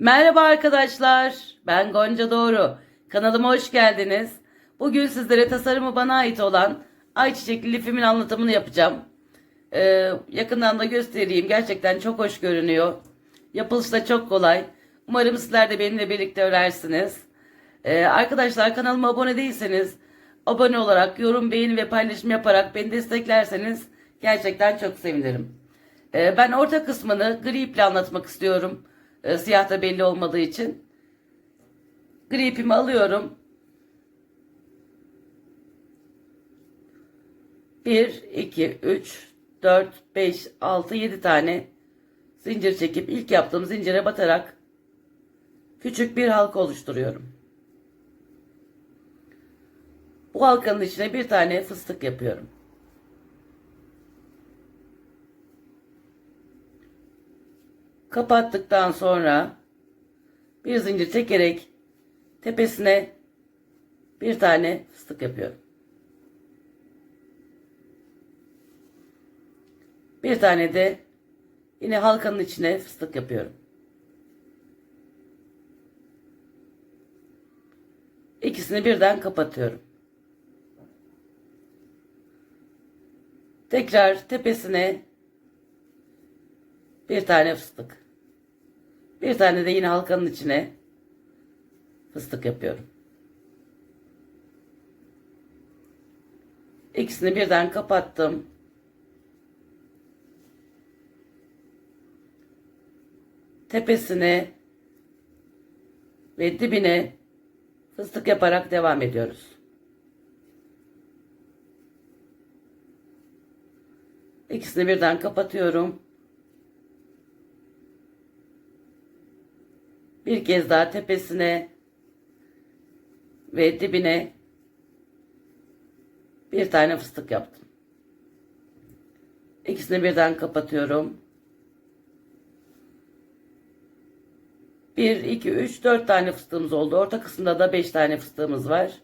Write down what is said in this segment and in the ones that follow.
Merhaba arkadaşlar. Ben Gonca Doğru. Kanalıma hoş geldiniz. Bugün sizlere tasarımı bana ait olan ayçiçekli lifimin anlatımını yapacağım. Ee, yakından da göstereyim. Gerçekten çok hoş görünüyor. Yapılışı da çok kolay. Umarım sizler de benimle birlikte örersiniz. Ee, arkadaşlar kanalıma abone değilseniz abone olarak yorum, beğeni ve paylaşım yaparak beni desteklerseniz gerçekten çok sevinirim. Ee, ben orta kısmını gri iple anlatmak istiyorum. Ee, siyah da belli olmadığı için. Gri ipimi alıyorum. 1, 2, 3, 4, 5, 6, 7 tane zincir çekip ilk yaptığım zincire batarak küçük bir halka oluşturuyorum. Bu halkanın içine bir tane fıstık yapıyorum. Kapattıktan sonra bir zincir çekerek tepesine bir tane fıstık yapıyorum. Bir tane de yine halkanın içine fıstık yapıyorum. İkisini birden kapatıyorum. Tekrar tepesine bir tane fıstık. Bir tane de yine halkanın içine fıstık yapıyorum. İkisini birden kapattım. Tepesine ve dibine fıstık yaparak devam ediyoruz. İkisini birden kapatıyorum. Bir kez daha tepesine ve dibine bir tane fıstık yaptım. İkisini birden kapatıyorum. 1, 2, 3, 4 tane fıstığımız oldu. Orta kısımda da 5 tane fıstığımız var.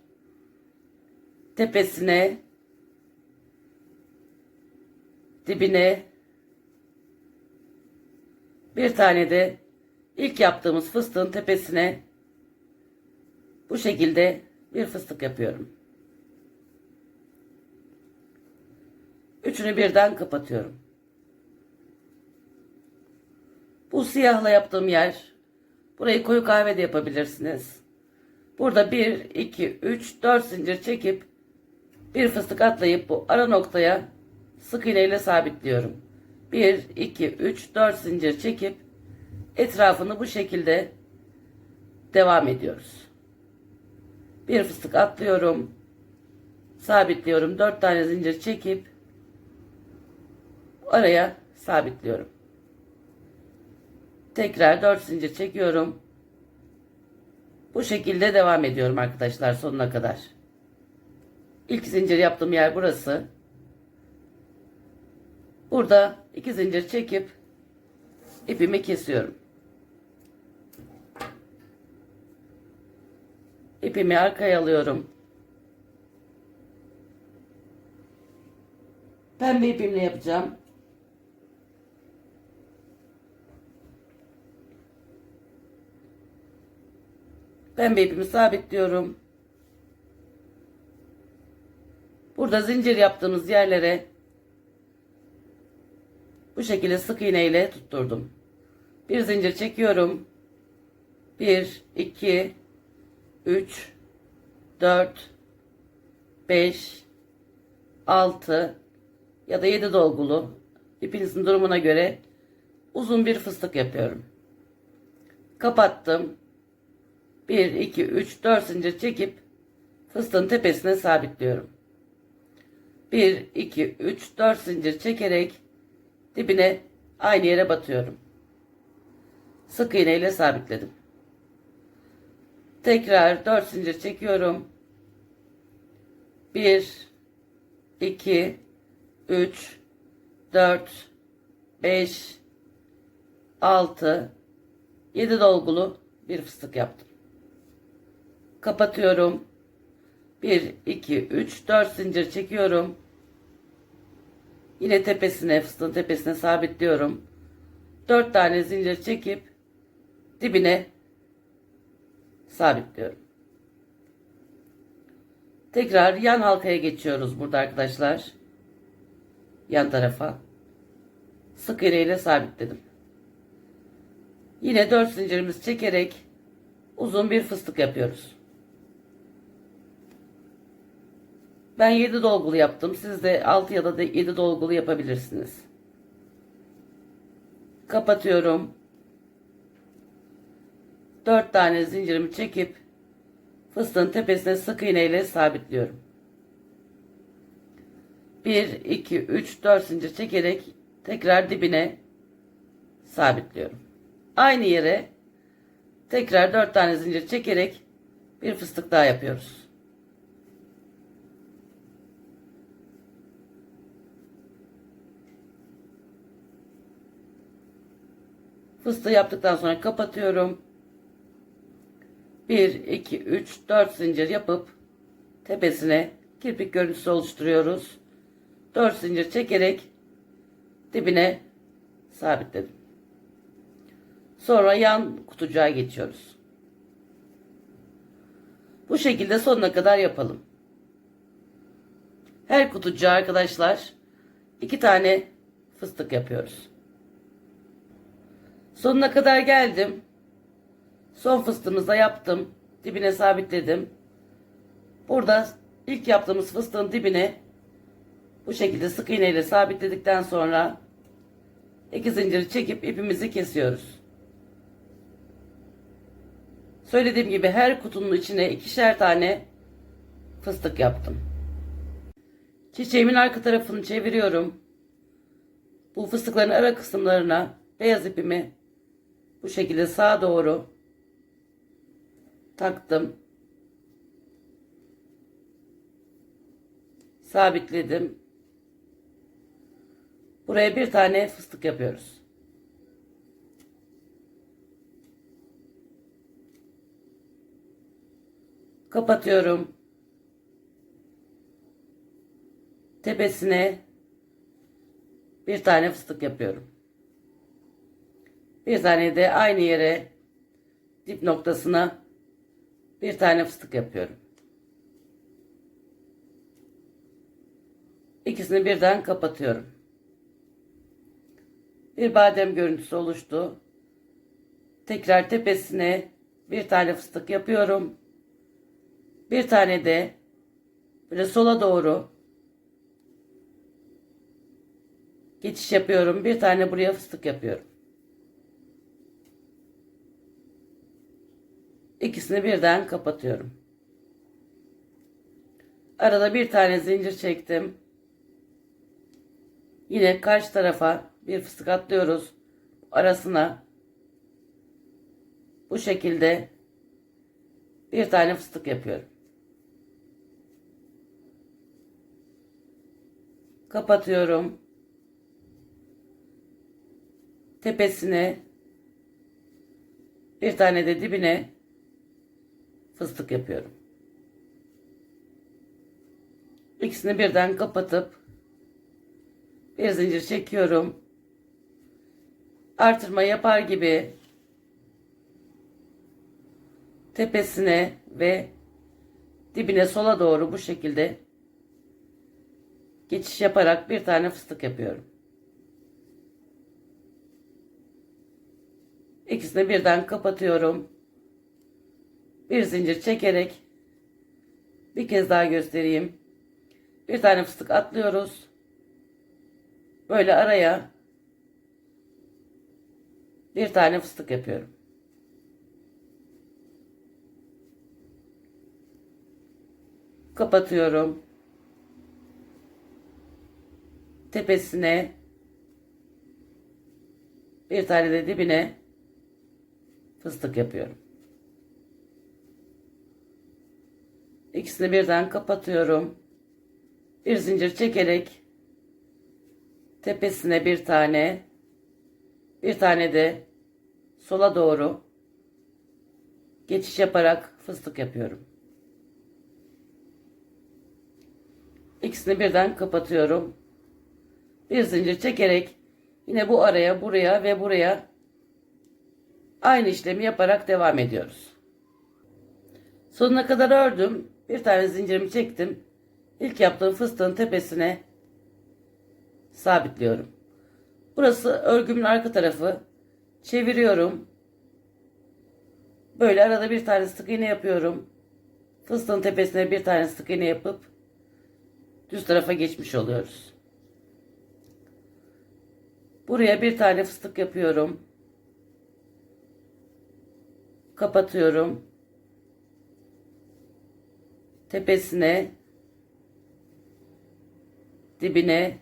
Tepesine dibine bir tane de ilk yaptığımız fıstığın tepesine bu şekilde bir fıstık yapıyorum. Üçünü birden kapatıyorum. Bu siyahla yaptığım yer burayı koyu kahve de yapabilirsiniz. Burada 1, 2, 3, 4 zincir çekip bir fıstık atlayıp bu ara noktaya sık iğne ile sabitliyorum. 1, 2, 3, 4 zincir çekip etrafını bu şekilde devam ediyoruz. Bir fıstık atlıyorum. Sabitliyorum. 4 tane zincir çekip araya sabitliyorum. Tekrar 4 zincir çekiyorum. Bu şekilde devam ediyorum arkadaşlar sonuna kadar. İlk zincir yaptığım yer burası. Burada iki zincir çekip ipimi kesiyorum. İpimi arkaya alıyorum. Pembe ipimle yapacağım. Pembe ipimi sabitliyorum. Burada zincir yaptığımız yerlere bu şekilde sık iğne ile tutturdum. Bir zincir çekiyorum. 1 2 3 4 5 6 ya da 7 dolgulu ipinizin durumuna göre uzun bir fıstık yapıyorum. Kapattım. 1 2 3 4 zincir çekip fıstığın tepesine sabitliyorum. 1 2 3 4 zincir çekerek dibine aynı yere batıyorum. Sık iğne ile sabitledim. Tekrar 4 zincir çekiyorum. 1 2 3 4 5 6 7 dolgulu bir fıstık yaptım. Kapatıyorum. 1 2 3 4 zincir çekiyorum. Yine tepesine fıstığın tepesine sabitliyorum. 4 tane zincir çekip dibine sabitliyorum. Tekrar yan halkaya geçiyoruz burada arkadaşlar. Yan tarafa. Sık iğne ile sabitledim. Yine 4 zincirimizi çekerek uzun bir fıstık yapıyoruz. Ben 7 dolgulu yaptım. Siz de 6 ya da 7 dolgulu yapabilirsiniz. Kapatıyorum. 4 tane zincirimi çekip fıstığın tepesine sık iğne ile sabitliyorum. 1 2 3 4 zincir çekerek tekrar dibine sabitliyorum. Aynı yere tekrar 4 tane zincir çekerek bir fıstık daha yapıyoruz. Fıstığı yaptıktan sonra kapatıyorum. 1, 2, 3, 4 zincir yapıp tepesine kirpik görüntüsü oluşturuyoruz. 4 zincir çekerek dibine sabitledim. Sonra yan kutucuğa geçiyoruz. Bu şekilde sonuna kadar yapalım. Her kutucuğa arkadaşlar iki tane fıstık yapıyoruz. Sonuna kadar geldim. Son fıstığımızı da yaptım. Dibine sabitledim. Burada ilk yaptığımız fıstığın dibine bu şekilde sık iğne ile sabitledikten sonra iki zinciri çekip ipimizi kesiyoruz. Söylediğim gibi her kutunun içine ikişer tane fıstık yaptım. Çiçeğimin arka tarafını çeviriyorum. Bu fıstıkların ara kısımlarına beyaz ipimi bu şekilde sağa doğru taktım. Sabitledim. Buraya bir tane fıstık yapıyoruz. Kapatıyorum. Tepesine bir tane fıstık yapıyorum. Bir tane de aynı yere dip noktasına bir tane fıstık yapıyorum. İkisini birden kapatıyorum. Bir badem görüntüsü oluştu. Tekrar tepesine bir tane fıstık yapıyorum. Bir tane de böyle sola doğru geçiş yapıyorum. Bir tane buraya fıstık yapıyorum. İkisini birden kapatıyorum. Arada bir tane zincir çektim. Yine karşı tarafa bir fıstık atlıyoruz. Arasına bu şekilde bir tane fıstık yapıyorum. Kapatıyorum. Tepesine bir tane de dibine fıstık yapıyorum. İkisini birden kapatıp bir zincir çekiyorum. Artırma yapar gibi tepesine ve dibine sola doğru bu şekilde geçiş yaparak bir tane fıstık yapıyorum. İkisini birden kapatıyorum. Bir zincir çekerek bir kez daha göstereyim. Bir tane fıstık atlıyoruz. Böyle araya bir tane fıstık yapıyorum. Kapatıyorum. Tepesine bir tane de dibine fıstık yapıyorum. İkisini birden kapatıyorum. Bir zincir çekerek tepesine bir tane bir tane de sola doğru geçiş yaparak fıstık yapıyorum. İkisini birden kapatıyorum. Bir zincir çekerek yine bu araya, buraya ve buraya Aynı işlemi yaparak devam ediyoruz. Sonuna kadar ördüm. Bir tane zincirimi çektim. İlk yaptığım fıstığın tepesine sabitliyorum. Burası örgümün arka tarafı. Çeviriyorum. Böyle arada bir tane sık iğne yapıyorum. Fıstığın tepesine bir tane sık iğne yapıp düz tarafa geçmiş oluyoruz. Buraya bir tane fıstık yapıyorum. Kapatıyorum. Tepesine dibine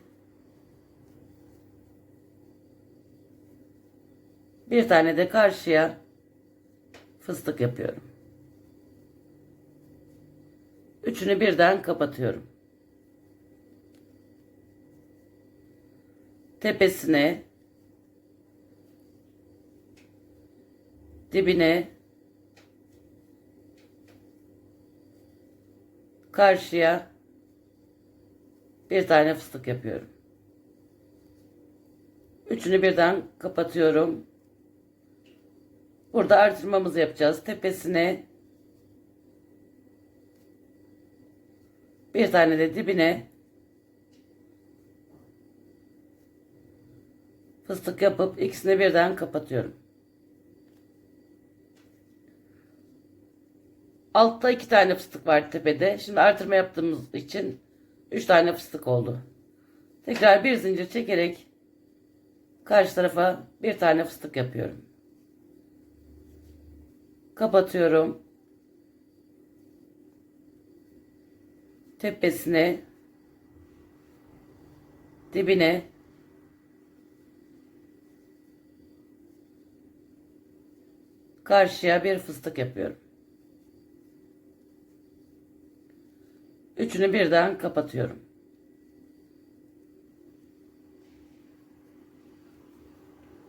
bir tane de karşıya fıstık yapıyorum. Üçünü birden kapatıyorum. Tepesine dibine karşıya bir tane fıstık yapıyorum. Üçünü birden kapatıyorum. Burada artırmamızı yapacağız. Tepesine bir tane de dibine fıstık yapıp ikisini birden kapatıyorum. Altta iki tane fıstık var tepede. Şimdi artırma yaptığımız için üç tane fıstık oldu. Tekrar bir zincir çekerek karşı tarafa bir tane fıstık yapıyorum. Kapatıyorum. Tepesine dibine karşıya bir fıstık yapıyorum. Üçünü birden kapatıyorum.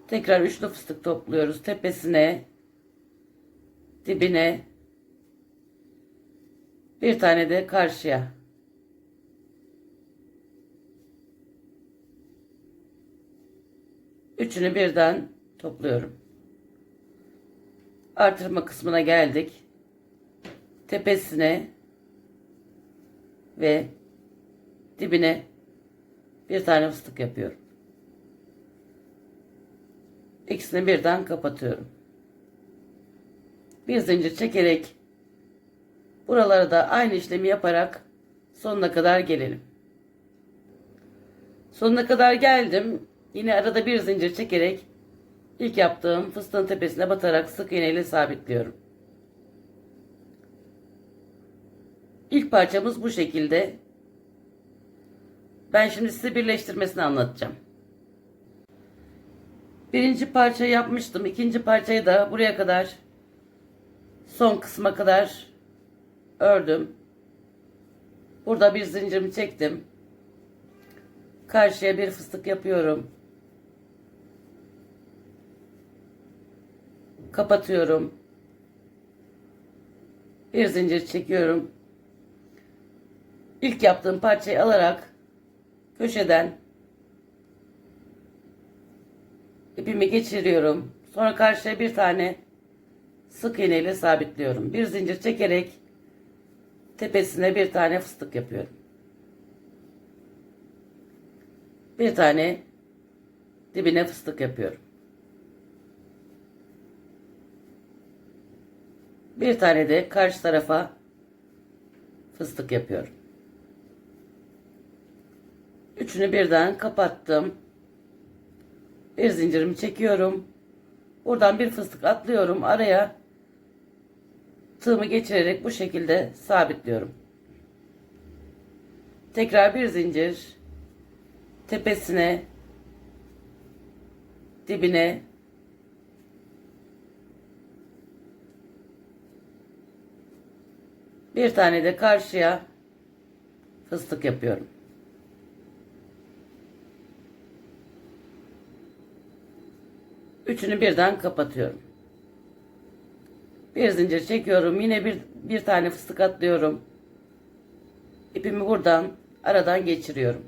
Tekrar üçlü fıstık topluyoruz. Tepesine, dibine, bir tane de karşıya. Üçünü birden topluyorum. Artırma kısmına geldik. Tepesine ve dibine bir tane fıstık yapıyorum. İkisini birden kapatıyorum. Bir zincir çekerek buralara da aynı işlemi yaparak sonuna kadar gelelim. Sonuna kadar geldim. Yine arada bir zincir çekerek ilk yaptığım fıstığın tepesine batarak sık iğneyle sabitliyorum. İlk parçamız bu şekilde. Ben şimdi size birleştirmesini anlatacağım. Birinci parçayı yapmıştım. İkinci parçayı da buraya kadar son kısma kadar ördüm. Burada bir zincirimi çektim. Karşıya bir fıstık yapıyorum. Kapatıyorum. Bir zincir çekiyorum. İlk yaptığım parçayı alarak köşeden ipimi geçiriyorum. Sonra karşıya bir tane sık iğne ile sabitliyorum. Bir zincir çekerek tepesine bir tane fıstık yapıyorum. Bir tane dibine fıstık yapıyorum. Bir tane de karşı tarafa fıstık yapıyorum. Üçünü birden kapattım. Bir zincirimi çekiyorum. Buradan bir fıstık atlıyorum. Araya tığımı geçirerek bu şekilde sabitliyorum. Tekrar bir zincir tepesine dibine bir tane de karşıya fıstık yapıyorum. Üçünü birden kapatıyorum. Bir zincir çekiyorum. Yine bir, bir tane fıstık atlıyorum. İpimi buradan aradan geçiriyorum.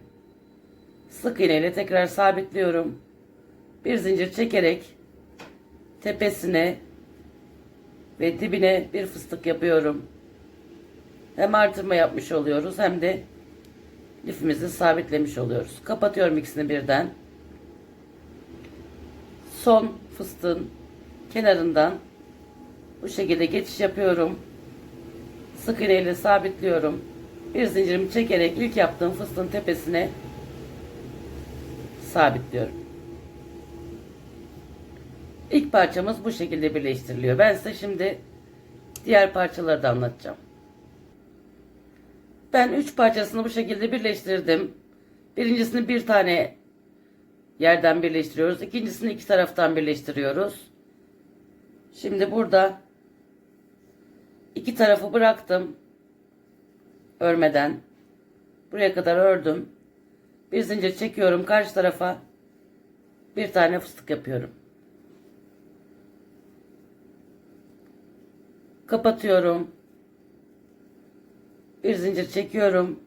Sık iğneyle tekrar sabitliyorum. Bir zincir çekerek tepesine ve dibine bir fıstık yapıyorum. Hem artırma yapmış oluyoruz hem de lifimizi sabitlemiş oluyoruz. Kapatıyorum ikisini birden. Son fıstığın kenarından bu şekilde geçiş yapıyorum. Sık iğne sabitliyorum. Bir zincirimi çekerek ilk yaptığım fıstığın tepesine sabitliyorum. İlk parçamız bu şekilde birleştiriliyor. Ben size şimdi diğer parçaları da anlatacağım. Ben üç parçasını bu şekilde birleştirdim. Birincisini bir tane yerden birleştiriyoruz. İkincisini iki taraftan birleştiriyoruz. Şimdi burada iki tarafı bıraktım. Örmeden. Buraya kadar ördüm. Bir zincir çekiyorum karşı tarafa. Bir tane fıstık yapıyorum. Kapatıyorum. Bir zincir çekiyorum.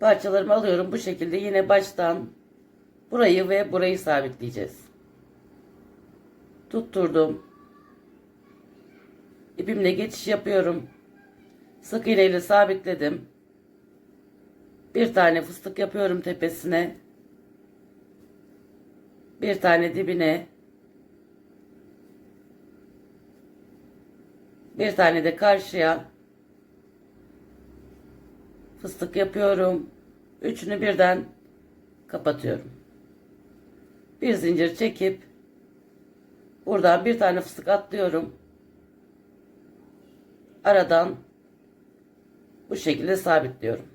Parçalarımı alıyorum. Bu şekilde yine baştan burayı ve burayı sabitleyeceğiz. Tutturdum. İpimle geçiş yapıyorum. Sık iğne ile sabitledim. Bir tane fıstık yapıyorum tepesine. Bir tane dibine. Bir tane de karşıya fıstık yapıyorum. Üçünü birden kapatıyorum. Bir zincir çekip buradan bir tane fıstık atlıyorum. Aradan bu şekilde sabitliyorum.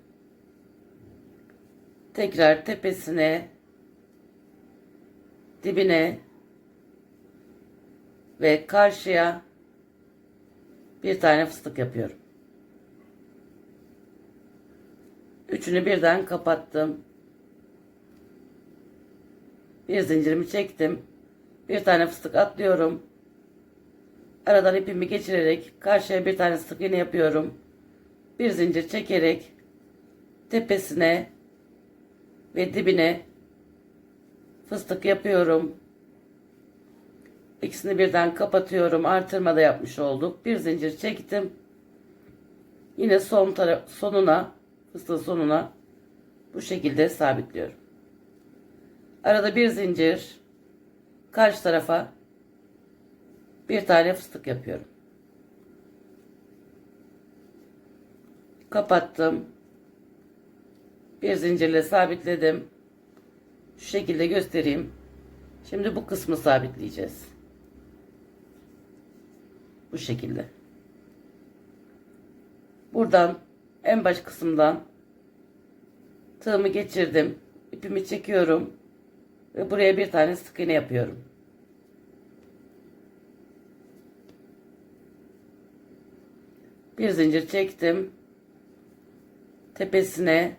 Tekrar tepesine dibine ve karşıya bir tane fıstık yapıyorum. Üçünü birden kapattım. Bir zincirimi çektim. Bir tane fıstık atlıyorum. Aradan ipimi geçirerek karşıya bir tane sık iğne yapıyorum. Bir zincir çekerek tepesine ve dibine fıstık yapıyorum. İkisini birden kapatıyorum. Artırma da yapmış olduk. Bir zincir çektim. Yine son taraf sonuna fıstığın sonuna bu şekilde sabitliyorum. Arada bir zincir karşı tarafa bir tane fıstık yapıyorum. Kapattım. Bir zincirle sabitledim. Şu şekilde göstereyim. Şimdi bu kısmı sabitleyeceğiz. Bu şekilde. Buradan en baş kısımdan tığımı geçirdim. İpimi çekiyorum. Ve buraya bir tane sık iğne yapıyorum. Bir zincir çektim. Tepesine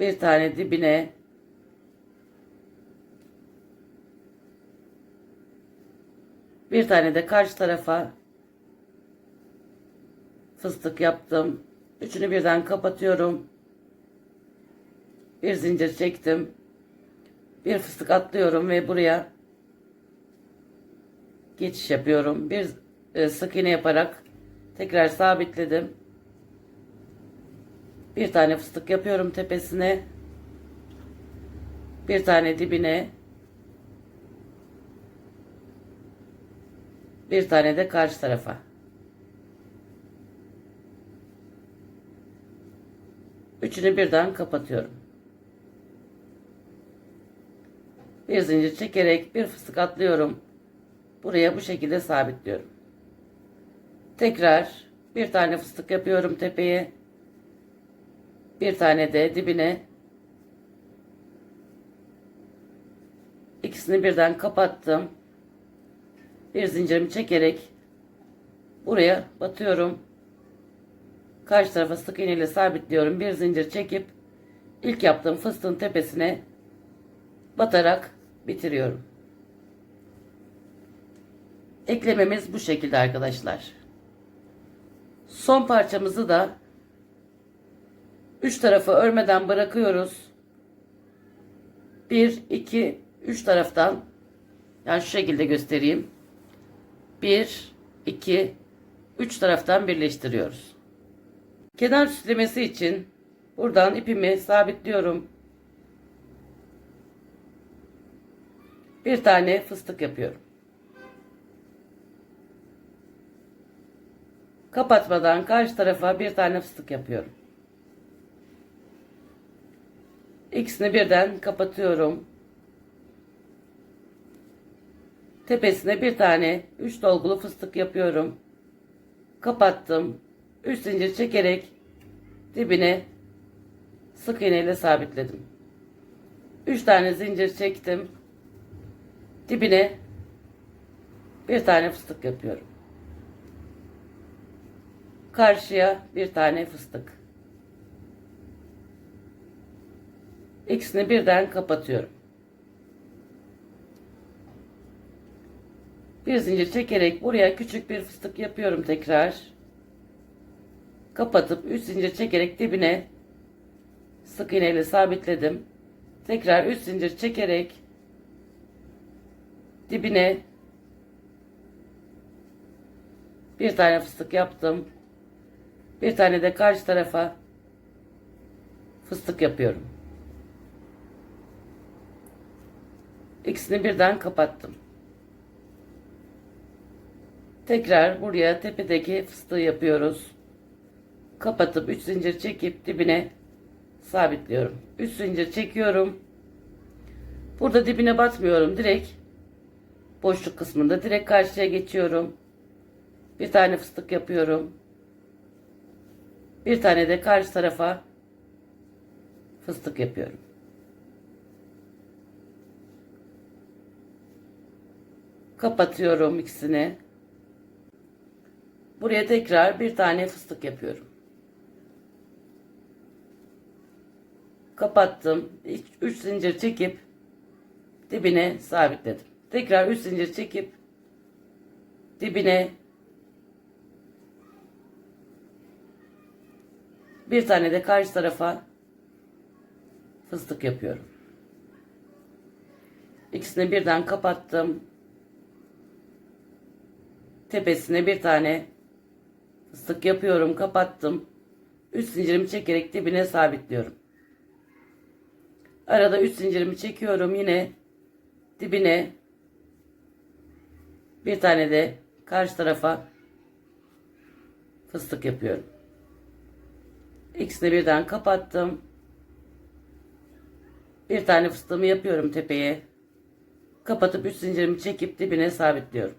bir tane dibine bir tane de karşı tarafa fıstık yaptım. Üçünü birden kapatıyorum. Bir zincir çektim. Bir fıstık atlıyorum ve buraya geçiş yapıyorum. Bir e, sık iğne yaparak tekrar sabitledim. Bir tane fıstık yapıyorum tepesine. Bir tane dibine. Bir tane de karşı tarafa. Üçünü birden kapatıyorum. Bir zincir çekerek bir fıstık atlıyorum. Buraya bu şekilde sabitliyorum. Tekrar bir tane fıstık yapıyorum tepeye. Bir tane de dibine. İkisini birden kapattım. Bir zincirimi çekerek buraya batıyorum. Karşı tarafa sık iğne ile sabitliyorum. Bir zincir çekip ilk yaptığım fıstığın tepesine batarak bitiriyorum. Eklememiz bu şekilde arkadaşlar. Son parçamızı da üç tarafı örmeden bırakıyoruz. 1, 2, 3 taraftan yani şu şekilde göstereyim. 1, 2, 3 taraftan birleştiriyoruz. Kenar süslemesi için buradan ipimi sabitliyorum. Bir tane fıstık yapıyorum. Kapatmadan karşı tarafa bir tane fıstık yapıyorum. İkisini birden kapatıyorum. Tepesine bir tane 3 dolgulu fıstık yapıyorum. Kapattım. 3 zincir çekerek dibine sık iğne ile sabitledim. 3 tane zincir çektim. Dibine bir tane fıstık yapıyorum. Karşıya bir tane fıstık. İkisini birden kapatıyorum. Bir zincir çekerek buraya küçük bir fıstık yapıyorum tekrar. Kapatıp 3 zincir çekerek dibine sık iğne ile sabitledim. Tekrar 3 zincir çekerek dibine bir tane fıstık yaptım. Bir tane de karşı tarafa fıstık yapıyorum. İkisini birden kapattım. Tekrar buraya tepedeki fıstığı yapıyoruz. Kapatıp 3 zincir çekip dibine sabitliyorum. 3 zincir çekiyorum. Burada dibine batmıyorum. Direkt boşluk kısmında direkt karşıya geçiyorum. Bir tane fıstık yapıyorum. Bir tane de karşı tarafa fıstık yapıyorum. Kapatıyorum ikisini. Buraya tekrar bir tane fıstık yapıyorum. Kapattım. 3 zincir çekip dibine sabitledim. Tekrar 3 zincir çekip dibine bir tane de karşı tarafa fıstık yapıyorum. İkisini birden kapattım. Tepesine bir tane fıstık yapıyorum. Kapattım. Üst zincirimi çekerek dibine sabitliyorum. Arada üst zincirimi çekiyorum. Yine dibine bir tane de karşı tarafa fıstık yapıyorum. İkisini birden kapattım. Bir tane fıstığımı yapıyorum tepeye. Kapatıp üst zincirimi çekip dibine sabitliyorum.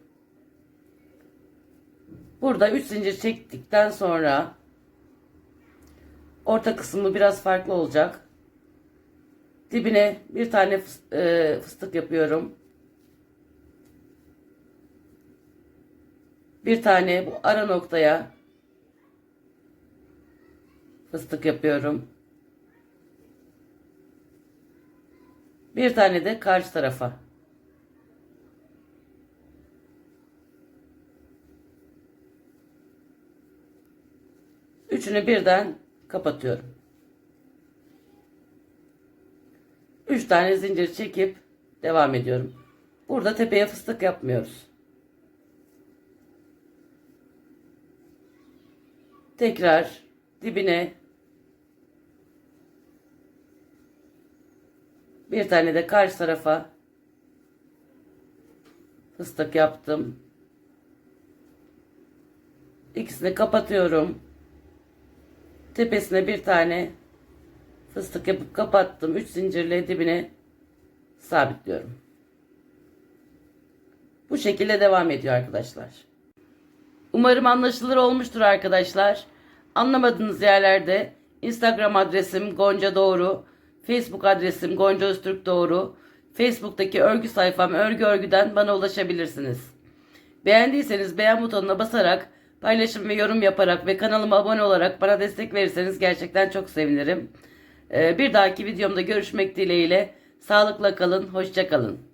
Burada 3 zincir çektikten sonra orta kısmı biraz farklı olacak. Dibine bir tane e, fıstık yapıyorum. Bir tane bu ara noktaya fıstık yapıyorum. Bir tane de karşı tarafa. Üçünü birden kapatıyorum. Üç tane zincir çekip devam ediyorum. Burada tepeye fıstık yapmıyoruz. Tekrar dibine bir tane de karşı tarafa fıstık yaptım. İkisini kapatıyorum. Tepesine bir tane fıstık yapıp kapattım. 3 zincirle dibine sabitliyorum. Bu şekilde devam ediyor arkadaşlar. Umarım anlaşılır olmuştur arkadaşlar. Anlamadığınız yerlerde Instagram adresim Gonca Doğru, Facebook adresim Gonca Öztürk Doğru, Facebook'taki örgü sayfam Örgü Örgü'den bana ulaşabilirsiniz. Beğendiyseniz beğen butonuna basarak paylaşım ve yorum yaparak ve kanalıma abone olarak bana destek verirseniz gerçekten çok sevinirim. Ee, bir dahaki videomda görüşmek dileğiyle. Sağlıkla kalın, hoşça kalın.